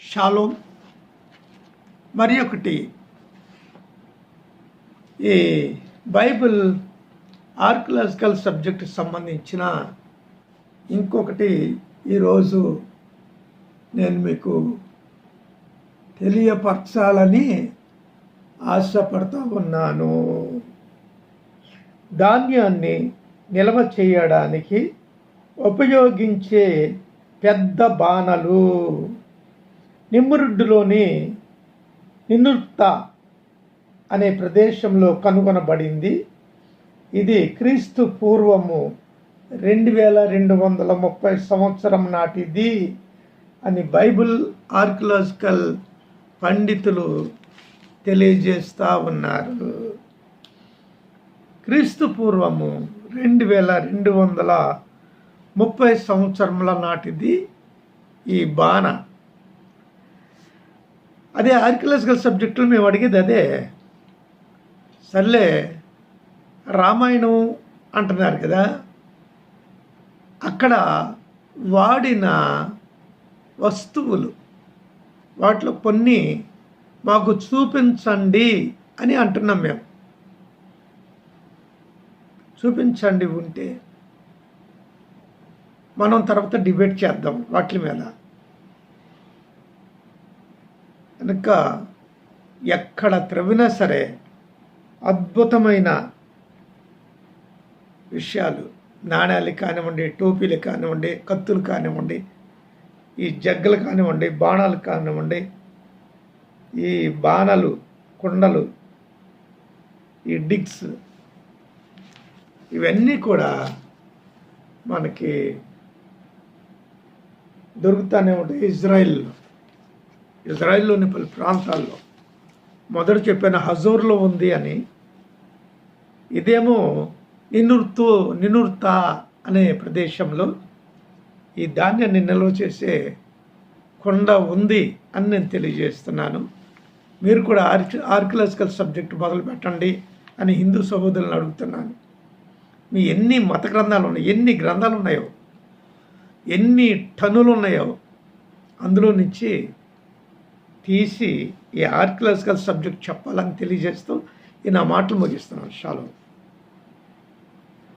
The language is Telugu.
షాలోం. మరి ఒకటి ఈ బైబిల్ ఆర్కలాజికల్ సబ్జెక్ట్ సంబంధించిన ఇంకొకటి ఈరోజు నేను మీకు తెలియపరచాలని ఆశపడతా ఉన్నాను. ధాన్యాన్ని నిల్వ చేయడానికి ఉపయోగించే పెద్ద బాణలు. నిమ్మరుడ్డులోని నిన్నుర్త అనే ప్రదేశంలో కనుగొనబడింది. ఇది క్రీస్తు పూర్వము రెండు వేల రెండు వందల ముప్పై సంవత్సరం నాటిది అని బైబిల్ ఆర్కియలాజికల్ పండితులు తెలియజేస్తూ ఉన్నారు. క్రీస్తు పూర్వము రెండు వేల రెండు వందల ముప్పై సంవత్సరముల నాటిది ఈ బాణ. అదే ఆర్కియలాజికల్ సబ్జెక్టులు మేము అడిగేది అదే. సర్లే రామాయణం అంటున్నారు కదా. అక్కడ వాడిన వస్తువులు వాటిలో కొన్ని మాకు చూపించండి అని అంటున్నాం మేము. చూపించండి ఉంటే మనం తర్వాత డిబేట్ చేద్దాం వాటి మీద. కనుక ఎక్కడ త్రవ్వినా సరే అద్భుతమైన విషయాలు నాణ్యాలు కానివ్వండి టోపీలు కానివ్వండి కత్తులు కానివ్వండి ఈ జగ్గలు కానివ్వండి బాణాలు కానివ్వండి ఈ బాణలు కుండలు ఈ డిగ్స్ ఇవన్నీ కూడా మనకి దొరుకుతూనే ఉంటాయి ఇజ్రాయిల్ ఇజ్రాయిల్లోని పలు ప్రాంతాల్లో. మొదట చెప్పిన హజూర్లో ఉంది అని. ఇదేమో నినుర్తు నినుర్త అనే ప్రదేశంలో ఈ ధాన్యాన్ని నిల్వ చేసే కొండ ఉంది అని నేను తెలియజేస్తున్నాను. మీరు కూడా ఆర్కి ఆర్కియలాజికల్ సబ్జెక్ట్ మొదలు పెట్టండి అని హిందూ సహోదరులను అడుగుతున్నాను. మీ ఎన్ని మత గ్రంథాలు ఉన్నాయి ఎన్ని గ్రంథాలు ఉన్నాయో ఎన్ని టన్నులు ఉన్నాయో అందులో నుంచి తీసి ఈ ఆర్కియలాజికల్ సబ్జెక్ట్ చెప్పాలని తెలియజేస్తూ ఈ నా మాటలు ముగిస్తున్నాను. షాలో.